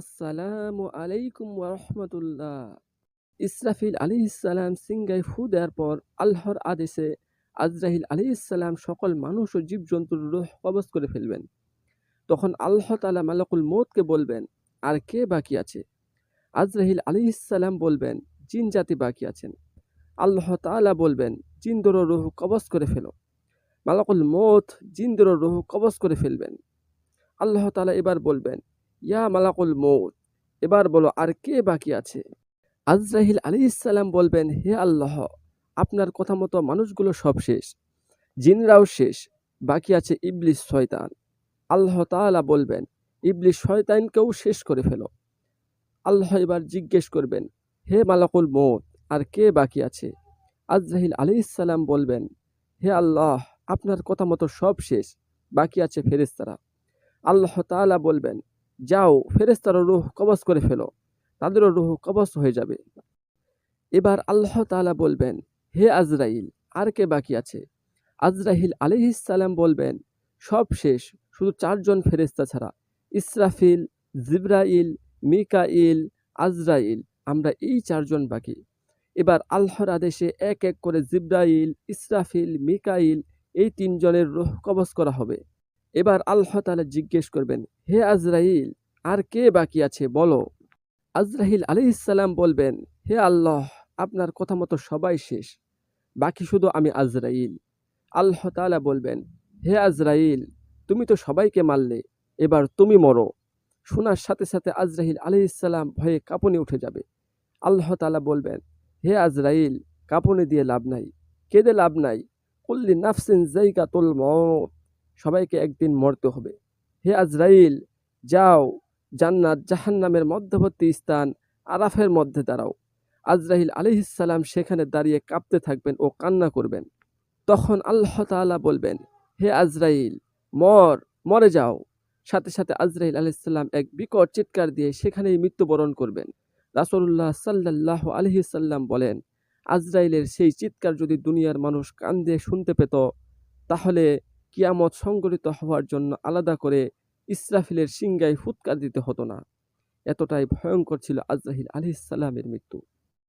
আসসালামু আলাইকুম ওরহমতুল্লাহ ইসরাফিল আলী ইসালাম সিংগায় ফু দেওয়ার পর আল্লাহর আদেশে আজরাহিল আলী ইসালাম সকল মানুষ ও জীবজন্তুর রুহ কবজ করে ফেলবেন। তখন আল্লাহ তালা মালাকুল মৌতকে বলবেন, আর কে বাকি আছে? আজরাহিল আলী ইসালাম বলবেন, জিন জাতি বাকি আছেন। আল্লাহ তালা বলবেন, জিন্দর রুহ কবজ করে ফেলো। মালাকুল মৌত জিন্দর রুহ কবজ করে ফেলবেন। আল্লাহ তালা এবার বলবেন ইয়া মালাকুল মৌত এবার বলো, আর কে বাকি আছে? আজরাহিল আলী ইসাল্লাম বলবেন, হে আল্লাহ, আপনার কথা মতো মানুষগুলো সব শেষ, জিনরাও শেষ, বাকি আছে ইবলিস শয়তান। আল্লাহ তাআলা বলবেন, ইবলিস শয়তানকেও শেষ করে ফেলো। আল্লাহ এবার জিজ্ঞেস করবেন, হে মালাকুল মৌত আর কে বাকি আছে? আজরাহিল আলী ইসাল্লাম বলবেন, হে আল্লাহ, আপনার কথা মতো সব শেষ, বাকি আছে ফেরেস্তারা আল্লাহ তাআলা বলবেন যাও ফেরেস্তার রুহ কবজ করে ফেলো। তাদেরও রুহ কবজ হয়ে যাবে। এবার আল্লাহ তাআলা বলবেন, হে আজরাইল, আর কে বাকি আছে? আজরাহিল আলিহিসাল্লাম বলবেন, সব শেষ, শুধু চারজন ফেরেস্তা ছাড়া। ইসরাফিল, জিব্রাইল, মিকাইল, আজরাইল, আমরা এই চারজন বাকি। এবার আল্লাহর আদেশে এক এক করে জিব্রাইল, ইসরাফিল, মিকাইল, এই তিনজনের রুহ কবজ করা হবে। এবার আল্লাহ তালা জিজ্ঞেস করবেন, হে আজরাইল, আর কে বাকি আছে বলো? আজরাহিল আলী ইসাল্লাম বলবেন, হে আল্লাহ, আপনার কথা মতো সবাই শেষ, বাকি শুধু আমি আজরাইল। আল্লাহ তাআলা বলবেন, হে আজরাইল, তুমি তো সবাইকে মারলে, এবার তুমি মরো। শোনার সাথে সাথে আজরাহিল আলী ইসাল্লাম ভয়ে কাঁপনে উঠে যাবে। আল্লাহ তালা বলবেন, হে আজরাইল, কাঁপনে দিয়ে লাভ নাই, কেঁদে লাভ নাই। কুল্লি নাফসিন জাইকা তোল মত। সবাইকে একদিন মরতে হবে। হে আজরাইল, যাও, জান্নাত জাহান্নামের মধ্যবর্তী স্থান আরাফের মধ্যে দাঁড়াও। আজরাহিল আলিহিসাল্লাম সেখানে দাঁড়িয়ে কাঁপতে থাকবেন ও কান্না করবেন। তখন আল্লাহ তাআলা বলবেন, হে আজরাইল, মর, মরে যাও। সাথে সাথে আজরাইল আলাইসাল্লাম এক বিকট চিৎকার দিয়ে সেখানেই মৃত্যুবরণ করবেন। রাসূলুল্লাহ সাল্লাল্লাহু আলাইহি সাল্লাম বলেন, আজরাইলের সেই চিৎকার যদি দুনিয়ার মানুষ কান দিয়ে শুনতে পেত, তাহলে কিয়ামত সংগঠিত হওয়ার জন্য আলাদা করে ইসরাফিলের সিংগায় ফুৎকার দিতে হতো না। এতটাই ভয়ঙ্কর ছিল আজরাহিল আলি ইসাল্লামের মৃত্যু।